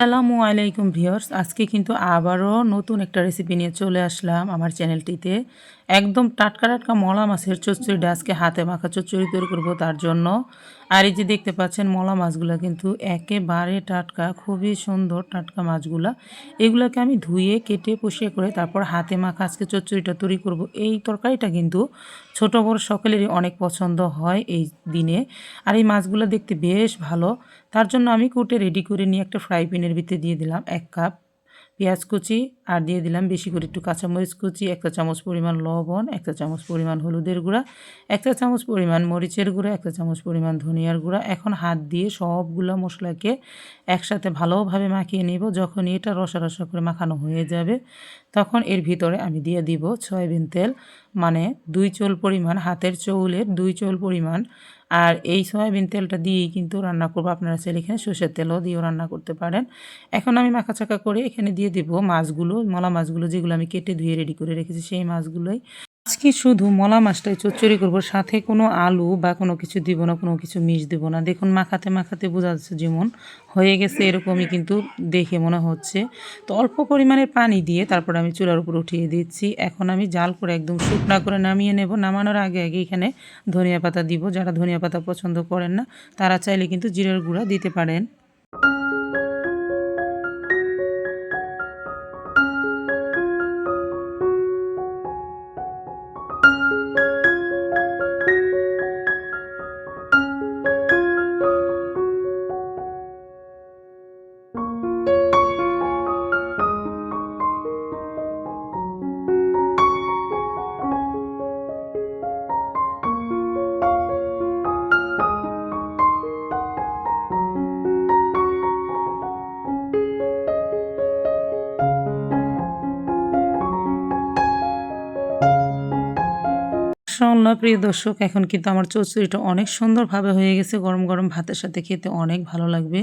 আসসালামু আলাইকুম ভিউয়ার্স আজকে কিন্তু আবারও নতুন একটা রেসিপি নিয়ে চলে আসলাম আমার চ্যানেলটিতে একদম টাটকা টাটকা মলা মাছের চচ্চড়িটা আজকে হাতে মাখা চচ্চড়ি তৈরি করব তার জন্য। আর এই যে দেখতে পাচ্ছেন মলা মাছগুলো কিন্তু একেবারে টাটকা, খুবই সুন্দর টাটকা মাছগুলা। এগুলোকে আমি ধুয়ে, কেটে পুষিয়ে করে তারপর হাতে মাখা আজকে চচ্চড়িটা তৈরি করব। এই তরকারিটা কিন্তু ছোট বড় সকলেরই অনেক পছন্দ হয় এই দিনে। আর এই মাছগুলো দেখতে বেশ ভালো। তার জন্য আমি কুটে রেডি করে নিয়ে একটা ফ্রাই প্যানের ভিতরে দিয়ে দিলাম এক কাপ পেঁয়াজ কুচি আর দিয়ে দিলাম বেশি করে একটু কাঁচামরিচ কুচি, একটা চামচ পরিমাণ লবণ, একটা চামচ পরিমাণ হলুদের গুঁড়া, একটা চামচ পরিমাণ মরিচের গুঁড়া, একটা চামচ পরিমাণ ধনিয়ার গুঁড়া। এখন হাত দিয়ে সবগুলো মশলাকে একসাথে ভালোভাবে মাখিয়ে নিব। যখন এটা রসা রসা করে মাখানো হয়ে যাবে, তখন এর ভিতরে আমি দিয়ে দিব সয়াবিন তেল মানে দুই চোল পরিমাণ, হাতের চৌলের দুই চোল পরিমাণ আর এই সয়াবিন তেলটা দিয়েই কিন্তু রান্না করব। আপনারা চাইলে এখানে সর্ষের তেলও দিয়েও রান্না করতে পারেন। এখন আমি মাখাচাকা করে এখানে দিয়ে দিব মাছগুলো, মলা মাছগুলো যেগুলো আমি কেটে ধুয়ে রেডি করে রেখেছি, সেই মাছগুলোই আজকে শুধু মলা মাছটাই চচ্চড়ি করব, সাথে কোনো আলু বা কোনো কিছু দিব না, কোনো কিছু মিশ দিব না। দেখুন, মাখাতে মাখাতে বোঝা যাচ্ছে যেমন হয়ে গেছে, এরকমই কিন্তু দেখে মনে হচ্ছে। তো অল্প পরিমাণের পানি দিয়ে তারপর আমি চুলার উপর উঠিয়ে দিচ্ছি। এখন আমি জাল করে একদম শুকনা করে নামিয়ে নেব। নামানোর আগে আগে এখানে ধনিয়া পাতা দিব। যারা ধনিয়া পাতা পছন্দ করেন না, তারা চাইলে কিন্তু জিরের গুঁড়া দিতে পারেন। хорошо. মাশাআল্লাহ প্রিয় দর্শক, এখন কিন্তু আমার চচ্চড়িটা অনেক সুন্দরভাবে হয়ে গেছে। গরম গরম ভাতের সাথে খেতে অনেক ভালো লাগবে।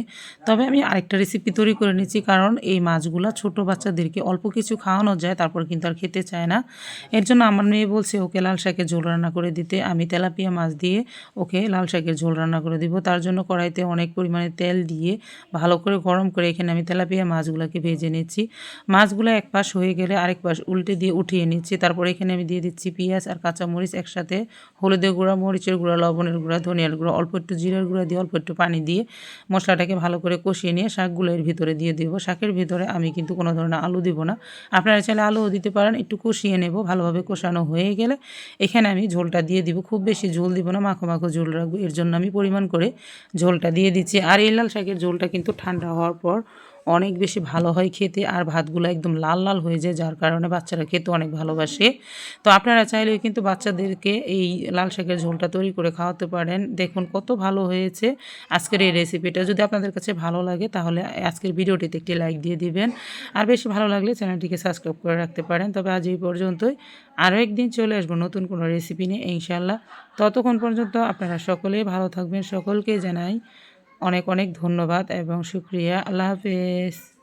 তবে আমি আরেকটা রেসিপি তৈরি করে নিচ্ছি কারণ এই মাছগুলো ছোট বাচ্চাদেরকে অল্প কিছু খাওয়ানো যায়, তারপর কিন্তু আর খেতে চায় না। এর জন্য আমার মেয়ে বলছে, ওকে লাল শাকের ঝোল রান্না করে দিতে। আমি তেলাপিয়া মাছ দিয়ে ওকে লাল শাকের ঝোল রান্না করে দিব। তার জন্য কড়াইতে অনেক পরিমাণে তেল দিয়ে ভালো করে গরম করে এখানে আমি তেলাপিয়া মাছগুলোকে ভেজে নিচ্ছি। মাছগুলো এক পাশ হয়ে গেলে আরেক পাশ উল্টে দিয়ে উঠিয়ে নিচ্ছি। তারপর এখানে আমি দিয়ে দিচ্ছি পেঁয়াজ আর কাঁচামরিচ একসাথে হলুদের গুঁড়া, মরিচের গুঁড়া, লবণের গুঁড়া, ধনিয়ার গুঁড়া, অল্প একটু জিরের গুঁড়া দিয়ে অল্প একটু পানি দিয়ে মশলাটাকে ভালো করে কষিয়ে নিয়ে শাকগুলো এর ভিতরে দিয়ে দেবো। শাকের ভিতরে আমি কিন্তু কোনো ধরনের আলু দিব না। আপনারা চাইলে আলুও দিতে পারেন, একটু কষিয়ে নেব। ভালোভাবে কষানো হয়ে গেলে এখানে আমি ঝোলটা দিয়ে দিব। খুব বেশি ঝোল দিব না, মাখো মাখো ঝোল রাখব। এর জন্য আমি পরিমাণ করে ঝোলটা দিয়ে দিচ্ছি। আর এই লাল শাকের ঝোলটা কিন্তু ঠান্ডা হওয়ার পর অনেক বেশি ভালো হয় খেতে, আর ভাতগুলো একদম লাল লাল হয়ে যায়, যার কারণে বাচ্চারা খেতে অনেক ভালোবাসে। তো আপনারা চাইলেও কিন্তু বাচ্চাদেরকে এই লাল শাকের ঝোলটা তৈরি করে খাওয়াতে পারেন। দেখুন কত ভালো হয়েছে। আজকের এই রেসিপিটা যদি আপনাদের কাছে ভালো লাগে, তাহলে আজকের ভিডিওটিতে একটি লাইক দিয়ে দিবেন। আর বেশি ভালো লাগলে চ্যানেলটিকে সাবস্ক্রাইব করে রাখতে পারেন। তবে আজ এই পর্যন্তই। আরও একদিন চলে আসব নতুন কোনো রেসিপি নিয়ে ইনশাল্লাহ ততক্ষণ পর্যন্ত আপনারা সকলেই ভালো থাকবেন। সকলকে জানাই অনেক অনেক ধন্যবাদ এবং শুক্রিয়া। আল্লাহ হাফেজ।